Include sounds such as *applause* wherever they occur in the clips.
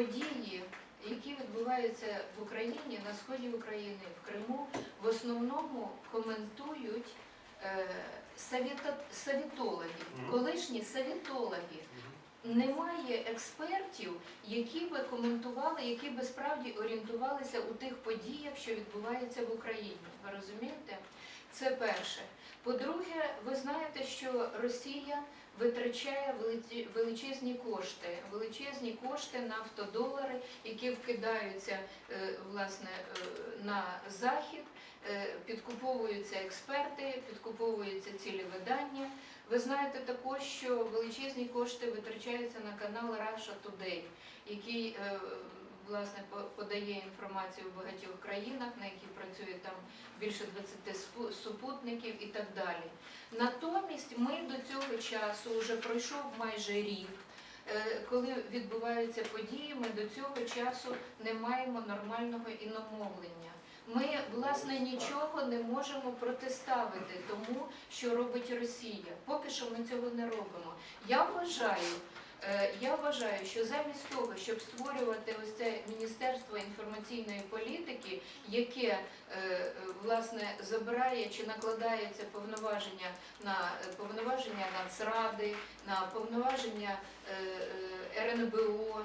події, які відбуваються в Україні, на сході України, в Криму, в основному коментують е, совєтологи, колишні совєтологи. Немає експертів, які би коментували, які би справді орієнтувалися у тих подіях, що відбуваються в Україні. Ви розумієте? Це перше. По-друге, ви знаєте, що Росія витрачає величезні кошти, величезні кошти нафтодолари, які вкидаються е, власне е, на захід, е, підкуповуються експерти, підкуповуються цілі видання. Ви знаєте також, що величезні кошти витрачаються на канал Russia Today, який власне подає інформацію в багатьох країнах, на якій працює там більше 20 супутників і так далі. Натомість ми до цього часу вже пройшов майже рік. е, Коли відбуваються події, ми до цього часу не маємо нормального іномовлення. Ми, власне, нічого не можемо протиставити тому, що робить Росія. Поки що ми цього не робимо. Я вважаю, я вважаю, що замість того, щоб створювати ось це Міністерство інформаційної політики, яке е, е, власне забирає чи накладається повноваження на е, повноваження Нацради, на повноваження е, е, РНБО,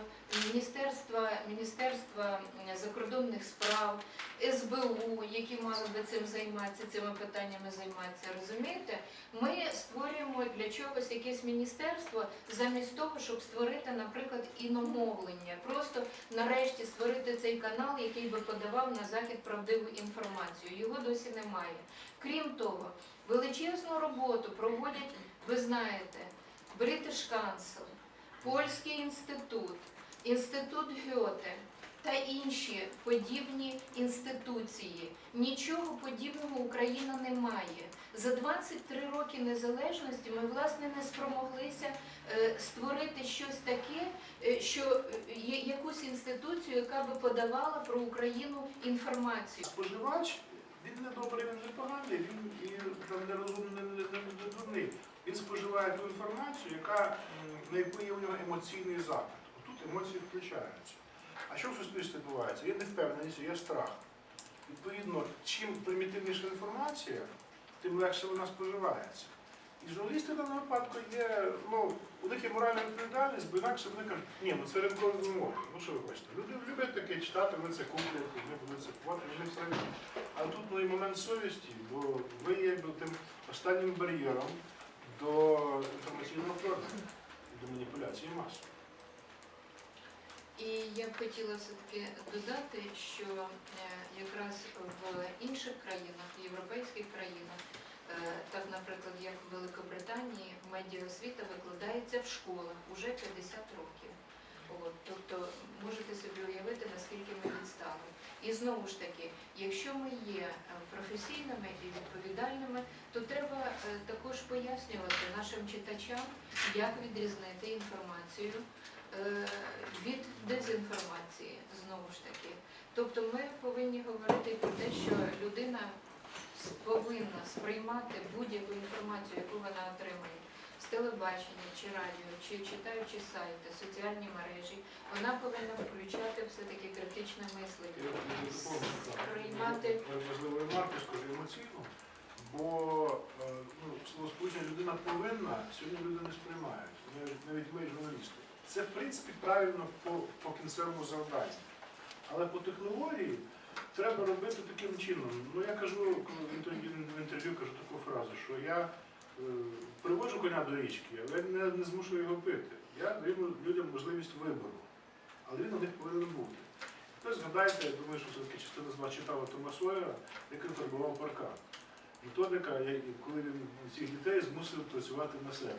Міністерства, Міністерства закордонних справ, СБУ, які мали би цим займатися, цими питаннями займатися. Розумієте? Ми створюємо для чогось якесь міністерство замість того, щоб створити, наприклад, іномовлення. Просто нарешті створити цей канал, який би подавав на захід правдиву інформацію. Його досі немає. Крім того, величезну роботу проводять, ви знаєте, British Council, Польський інститут, інститут Гьоте та інші подібні інституції. Нічого подібного Україна не має. За 23 роки незалежності ми власне не спромоглися е, створити щось таке, е, що якусь інституцію, яка би подавала про Україну інформацію. Споживач, він не добрий, він не поганий, він і там не розумний, не, не, не, не дурний. Він споживає ту інформацію, яка, на яку є у нього емоційний запит. Емоції включаються. А що в суспільстві відбувається? Є невпевненість, є страх. Відповідно, чим примітивніша інформація, тим легше вона споживається. І журналісти в даному випадку є, ну, у них є моральна відповідальність, бо інакше вони кажуть, ні, ну це ринкові вимоги. Ну що ви хочете? Люди люблять таке читати, вони це куплять, вони будуть це купувати, вони праві. А тут ну, і момент совісті, бо ви є якби, тим останнім бар'єром до інформаційного вторгнення, до маніпуляції масою. І я б хотіла все-таки додати, що е, якраз в інших країнах, в європейських країнах, е, так, наприклад, як в Великобританії, медіаосвіта викладається в школах уже 50 років. От, тобто можете собі уявити, наскільки ми відстали. І знову ж таки, якщо ми є е, професійними і відповідальними, то треба також пояснювати нашим читачам, як відрізнити інформацію від дезінформації знову ж таки. Тобто ми повинні говорити про те, що людина повинна сприймати будь-яку інформацію, яку вона отримує з телебачення чи радіо, чи читаючи сайти, соціальні мережі, вона повинна включати все-таки критичне мислення. не доповню Приймати- ремарку, скажу емоційну, бо е, ну, словосполучення людина повинна, сьогодні люди не сприймають, навіть, навіть ми, журналісти. Це в принципі правильно по, по кінцевому завданню. Але по технології треба робити таким чином. Ну я кажу, коли в інтерв'ю, кажу таку фразу, що я е, приводжу коня до річки, але не, не змушую його пити. Я даю людям можливість вибору, але він у них повинен бути. Тепер згадайте, я думаю, що все-таки частина з вас читала Тома Сойера, як він фарбував паркан. Методика, коли він цих дітей змусив працювати на себе,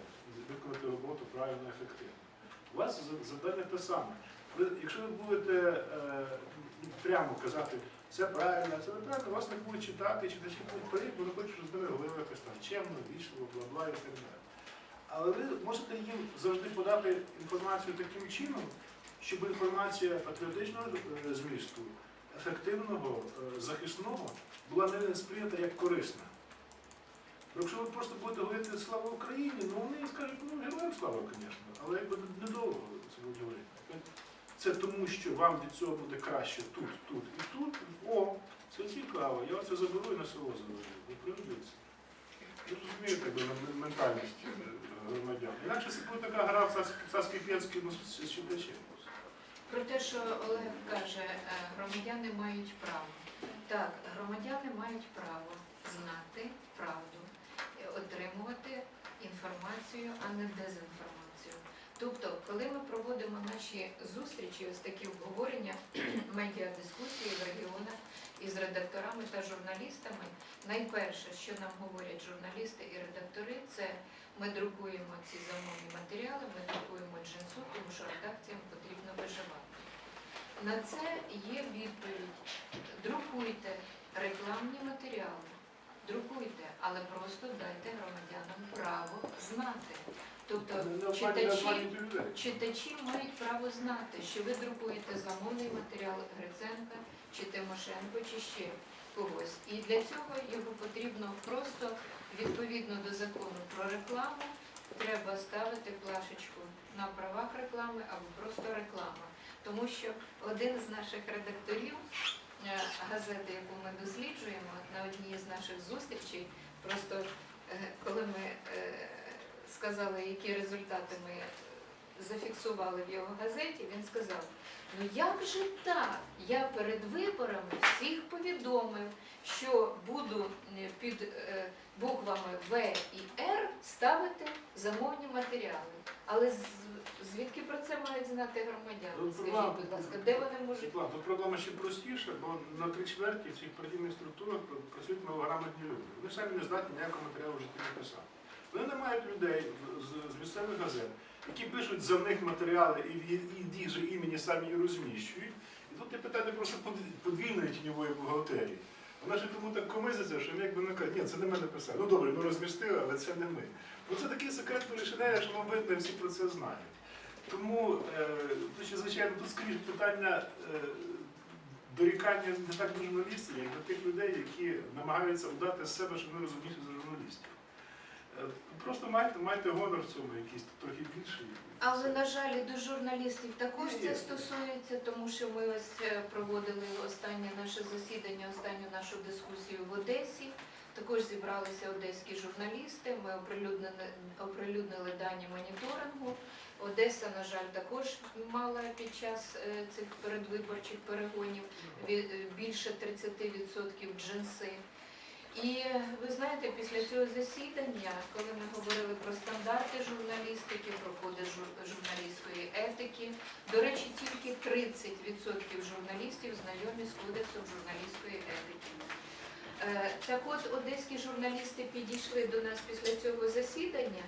виконати роботу правильно, ефективно. У вас завдання те саме. Ви, якщо ви будете е, прямо казати, це правильно, це неправильно, вас не будуть читати, читачі будуть перейти, бо вони хочуть, щоб з ними говорили якось там чемно, вічливо, бла-бла і так далі. Але ви можете їм завжди подати інформацію таким чином, щоб інформація патріотичного е, змісту, ефективного, е, захисного, була не сприйнята як корисна. Бо Якщо ви просто будете говорити слава Україні, ну вони скажуть, ну героям слава, звісно, але якби недовго це будуть говорити. це тому, що вам від цього буде краще тут, тут і тут. О, це цікаво, я це заберу і на село заведу. Ви придивіться. Ви розумієте ментальність е, громадян. Інакше це буде така гра в царськ- царський п'єцький ну, з читачем. Про те, що Олег каже, е, громадяни мають право. Так, громадяни мають право знати правду, е, отримувати інформацію, а не дезінформацію. Тобто, коли ми наші зустрічі, ось такі обговорення, *clears throat* медіадискусії в регіонах із редакторами та журналістами, найперше, що нам говорять журналісти і редактори, це ми друкуємо ці замовні матеріали, ми друкуємо джинсу, тому що редакціям потрібно виживати. На це є відповідь. Друкуйте рекламні матеріали, друкуйте, але просто дайте громадянам право знати. Тобто не читачі, читачі мають право знати, що ви друкуєте замовний матеріал Гриценка чи Тимошенко, чи ще когось. І для цього його потрібно просто відповідно до закону про рекламу треба ставити плашечку на правах реклами або просто реклама. Тому що один з наших редакторів е, газети, яку ми досліджуємо на одній з наших зустрічей, просто е, коли ми е, сказали, які результати ми зафіксували в його газеті, він сказав: ну як же так? Я перед виборами всіх повідомив, що буду е, під е, буквами В і Р ставити замовні матеріали. Але звідки про це мають знати громадяни? Ну, Скажіть, будь ласка, де вони можуть тут проблема ще простіша, бо на три чверті в цих партійних структурах працюють малограмотні люди. Вони самі не здатні ніякого матеріалу в житті написати. Вони не мають людей з, з- місцевих газет, які пишуть за них матеріали і в і ді же імені самі і розміщують. І тут є питання просто подві- подвійної тіньової бухгалтерії. Вона ж тому так комизиться, що якби не каже, ні, це не ми написали. Ну добре, ми розмістили, але це не ми. Ну це такий секрет полішинеля, що вам видно, всі про це знають. Тому, е, звичайно, тут скоріше питання е, дорікання не так до журналістів, як до тих людей, які намагаються вдати з себе, що вони розумніші за журналістів. Просто майте, майте гонор в цьому якийсь трохи більший. Але на жаль, до журналістів також Є, це стосується, тому що ми ось е, проводили останнє наше засідання, останню нашу дискусію в Одесі. Також зібралися одеські журналісти. Ми оприлюднили, оприлюднили дані моніторингу. Одеса, на жаль, також мала під час е, цих передвиборчих перегонів е, більше 30% джинси. І ви знаєте, після цього засідання, коли ми говорили про стандарти журналістики, про жур- журналістської етики, до речі, тільки 30% журналістів знайомі з кодексом журналістської етики. Е, Так от одеські журналісти підійшли до нас після цього засідання,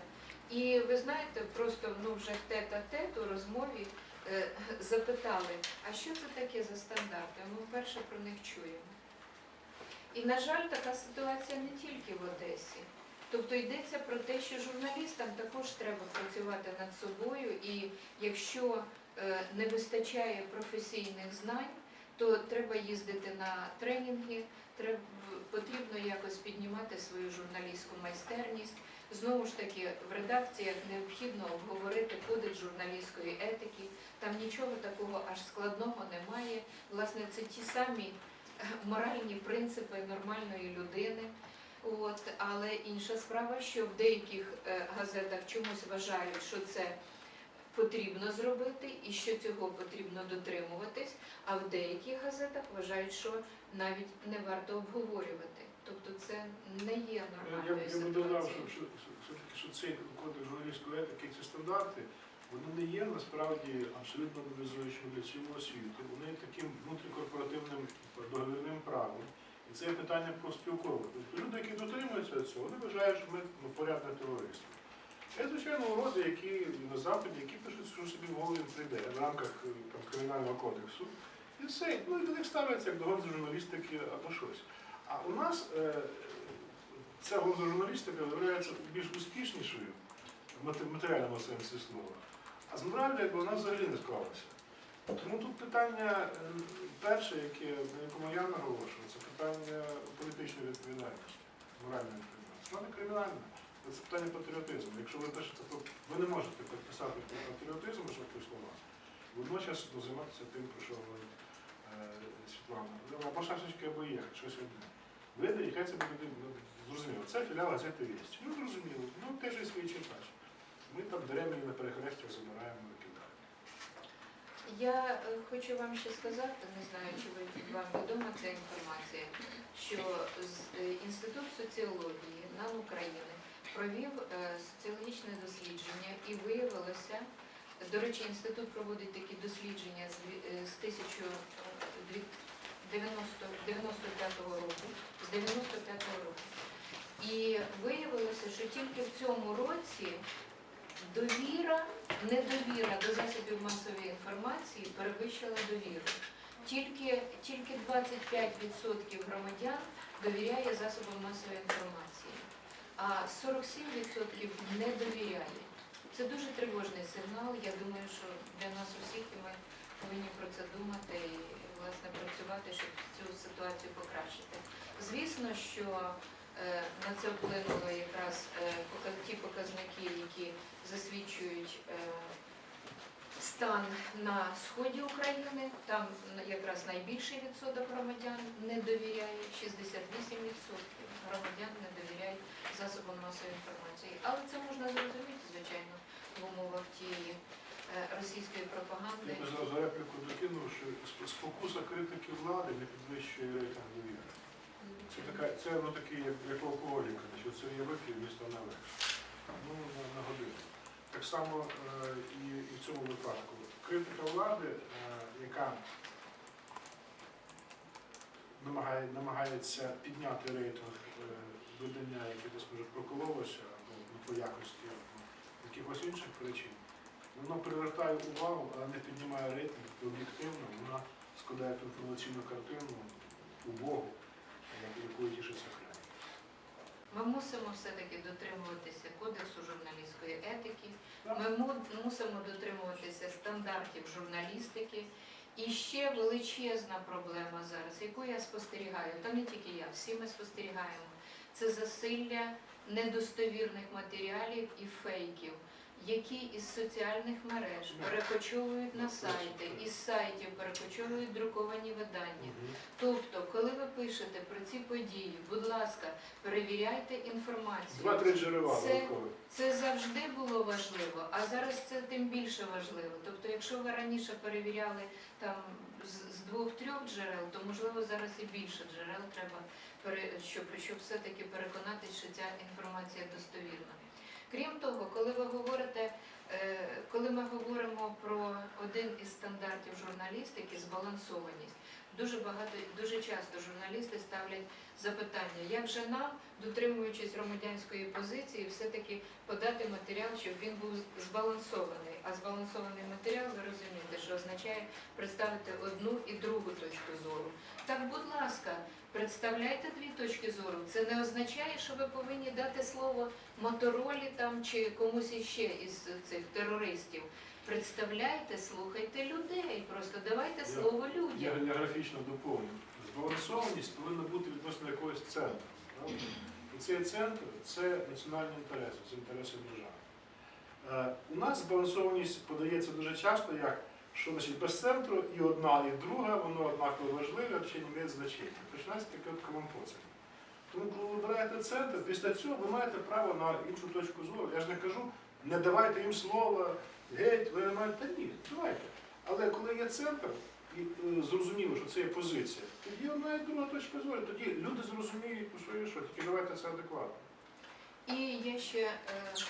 і ви знаєте, просто ну вже тет-а-тет у розмові е, запитали, а що це таке за стандарти? Ми вперше про них чуємо. І, на жаль, така ситуація не тільки в Одесі. Тобто йдеться про те, що журналістам також треба працювати над собою, і якщо е, не вистачає професійних знань, то треба їздити на тренінги, потрібно якось піднімати свою журналістську майстерність. Знову ж таки, в редакціях необхідно обговорити кодекс журналістської етики. Там нічого такого аж складного немає. Власне, це ті самі моральні принципи нормальної людини. От, але інша справа, що в деяких е, газетах чомусь вважають, що це потрібно зробити і що цього потрібно дотримуватись, а в деяких газетах вважають, що навіть не варто обговорювати. Тобто це не є Я, нормальною я би додав, що, що, що, що цей кодекс журналістської етики, ці стандарти, вони не є насправді абсолютно обов'язуючими для цілого світу. Вони таким внутрікорпоративним це є питання про спілкове. Тобто люди, які дотримуються цього, вони вважають, що ми ну, порядне товариство. Є, звичайно, уроди, які на Заході, які пишуть, що собі в голові прийде в рамках е, там, кримінального кодексу. І все. Ну і до них ставляться як до журналістики або щось. А у нас е, ця гонзо журналістика виявляється більш успішнішою в матеріальному сенсі слова. А з моральною вона взагалі не склалася. Тому тут питання е, перше, яке, на якому я наголошую, це питання політичної відповідальності, моральної відповідальності. Вона не кримінальна, але це питання патріотизму. Якщо ви пишете, то ви не можете підписати під патріотизм, в слова. водночас ну, займатися тим, про що говорить е, Світлана. Або шашечки, або їхати, щось одне. Види, і хай це буде ну, зрозуміло. Це філіал газети «Вість». Ну, зрозуміло. Ну, теж і свій читач. Ми там беремо на перехрестях забираємо. Я е, хочу вам ще сказати, не знаю, чи вам відома ця інформація, що е, Інститут соціології НАН України провів е, соціологічне дослідження і виявилося, до речі, інститут проводить такі дослідження з 1995 року, з 95 року. І виявилося, що тільки в цьому році довіра, недовіра до засобів масової інформації перевищила довіру. Тільки, тільки 25% громадян довіряє засобам масової інформації, а 47% не довіряє. Це дуже тривожний сигнал. Я думаю, що для нас усіх ми повинні про це думати і власне працювати, щоб цю ситуацію покращити. Звісно, що на це вплинули якраз е, ті показники, які засвідчують е, стан на сході України. Там якраз найбільший відсоток громадян не довіряє, 68% громадян не довіряють засобам масової інформації. Але це можна зрозуміти, звичайно, в умовах тієї е, російської пропаганди. Я за репліку докинув, що сп- спокуса критики влади не підвищує рейтинг довіри. Це така, це ну такий, як, як алкоголіка, що це є випів, місто не. Ну, на, на годину. Так само е, і, і в цьому випадку. Критика влади, е, яка намагає, намагається підняти рейтинг е, видання, яке десь може прокололося, або ну, по якості, або якихось інших причин, воно привертає увагу, але не піднімає рейтинг об'єктивно, вона складає інформаційну картину убогу, Ми мусимо все-таки дотримуватися кодексу журналістської етики. Ми мусимо дотримуватися стандартів журналістики. І ще величезна проблема зараз, яку я спостерігаю, та не тільки я, всі ми спостерігаємо, це засилля недостовірних матеріалів і фейків, які із соціальних мереж перекочовують на сайти, із сайтів перекочовують друковані видання. Тобто, коли ви пишете про ці події, будь ласка, перевіряйте інформацію. Два-три джерела Це- Це завжди було важливо, а зараз це тим більше важливо. Тобто, якщо ви раніше перевіряли там з, з двох-трьох джерел, то можливо зараз і більше джерел треба щоб, щоб все-таки переконатися, що ця інформація достовірна. Крім того, коли ви говорите, е, коли ми говоримо про один із стандартів журналістики збалансованість, дуже багато, дуже часто журналісти ставлять запитання, як же нам, дотримуючись громадянської позиції, все-таки подати матеріал, щоб він був збалансований матеріал, ви розумієте, що означає представити одну і другу точку зору. Так, будь ласка, представляйте дві точки зору. Це не означає, що ви повинні дати слово Моторолі там чи комусь іще із цих терористів. Представляйте, слухайте людей. Просто давайте Я- слово людям. я графічно доповню. Збалансованість повинна бути відносно якогось центру. правда? І цей центр це національні інтереси, це інтереси держави. Е, у нас збалансованість подається дуже часто як, що значить без центру і одна, і друга, воно однаково важливе, чи не має значення. Починається таке от комампоцення. Тому, коли ви вибираєте центр, після цього ви маєте право на іншу точку зору. Я ж не кажу, не давайте їм слова, геть, ви не маєте. Та ні, давайте. Але коли є центр, і е, зрозуміло, що це є позиція, тоді одна і друга точка зору, тоді люди зрозуміють, що є що, тільки давайте це адекватно. І я ще е,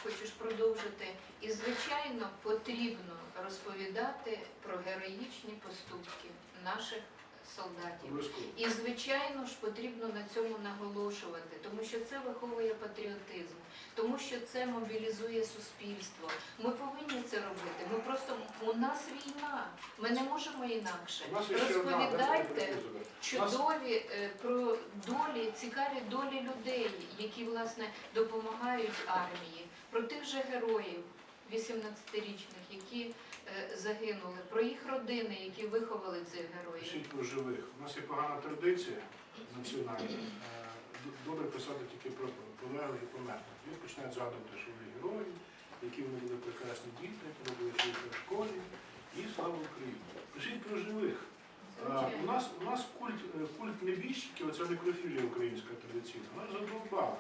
хочу продовжити. І звичайно потрібно розповідати про героїчні поступки наших солдатів. І звичайно ж потрібно на цьому наголошувати, тому що це виховує патріотизм, тому що це мобілізує суспільство. Ми повинні це робити. Ми просто у нас війна. Ми не можемо інакше. Розповідайте чудові е, про долі, цікаві долі людей, які власне допомагають армії, про тих же героїв 18-річних, які е, загинули, про їх родини, які виховали цих героїв. Пишіть про живих. У нас є погана традиція національна. Е, Добре писати тільки про полеглих і померлих. Люди починають згадувати, що вони герої, які вони були прекрасні діти, були вчитися в школі, і слава Україні. Пишіть про живих. А, У нас, у нас культ, е, культ небіжчиків, оця некрофілія українська традиційна, вона задовбала.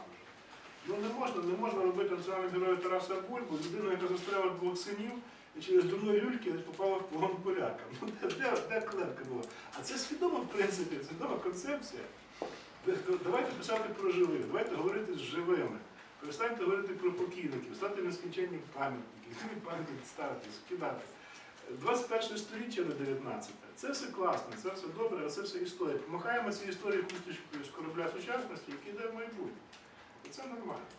Ну не можна, не можна робити національного героя Тараса Бульбу, людину, яка застряла двох синів і через дурної люльки попала в полон полякам. Ну де, де, де клепка була? А це свідомо, в принципі, свідома концепція. Давайте писати про живих, давайте говорити з живими. Перестаньте говорити про покійників, ставте нескінченні пам'ятники, які пам'ятники ставити, скидати. 21 століття на 19. Це все класно, це все добре, але це все історія. Помахаємо ці історії хусточкою з корабля сучасності, який йде в майбутнє. І це нормально.